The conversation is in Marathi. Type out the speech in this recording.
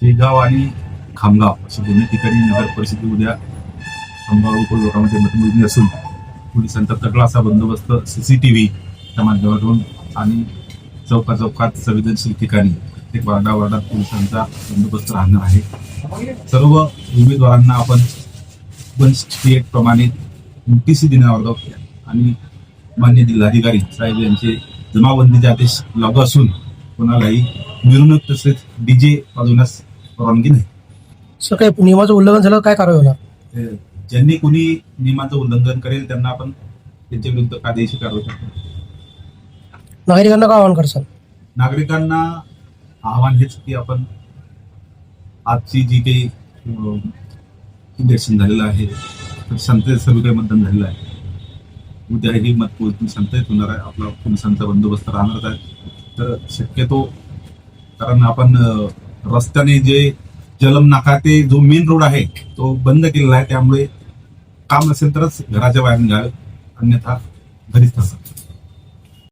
शेगाव आणि खामगाव अशी दोन्ही ठिकाणी नगर परिषदे उद्या खामगाव लोकांमध्ये मतमोजणी असून पोलिसांचा तगडा असा बंदोबस्त सीसीटीव्ही च्या माध्यमातून आणि चौका चौकात संवेदनशील ठिकाणी प्रत्येक वार्डा वार्डात पोलिसांचा बंदोबस्त राहणार आहे. सर्व उमेदवारांना आपण वन सिक्स्टी एट प्रमाणे नोटीसी देण्यावर आहोत आणि मान्य जिल्हाधिकारी साहेब यांचे जमाबंदीचे आदेश लागू असून कोणालाही मिरवणूक तसेच डीजे वाजवण्यास परवानगी नाही सर काही नियमाचं उल्लंघन झालं काय कारवाई होणार? अ, ज्यांनी कोणी नियमाचं उल्लंघन करेल त्यांना आपण त्यांच्या विरुद्ध कायदेशीर कारवाई करतो. नागरिकांना काय आवाहन करसाल नागरिकांना आव्हान हेच की आपण आजची जी काही इलेक्शन झालेलं आहे तर सर्व काही मतदान झालेलं आहे. उद्याही मतमोजणी शांततेत होणार आहे. आपला पोलिसांचा बंदोबस्त राहणार आहे. तर शक्यतो कारण आपण रस्त्याने जे जलम नाका ते जो मेन रोड आहे तो बंद केलेला आहे. त्यामुळे काम असेल तरच घराच्या बाहेर निघावे. अन्यथा घरीच थांबा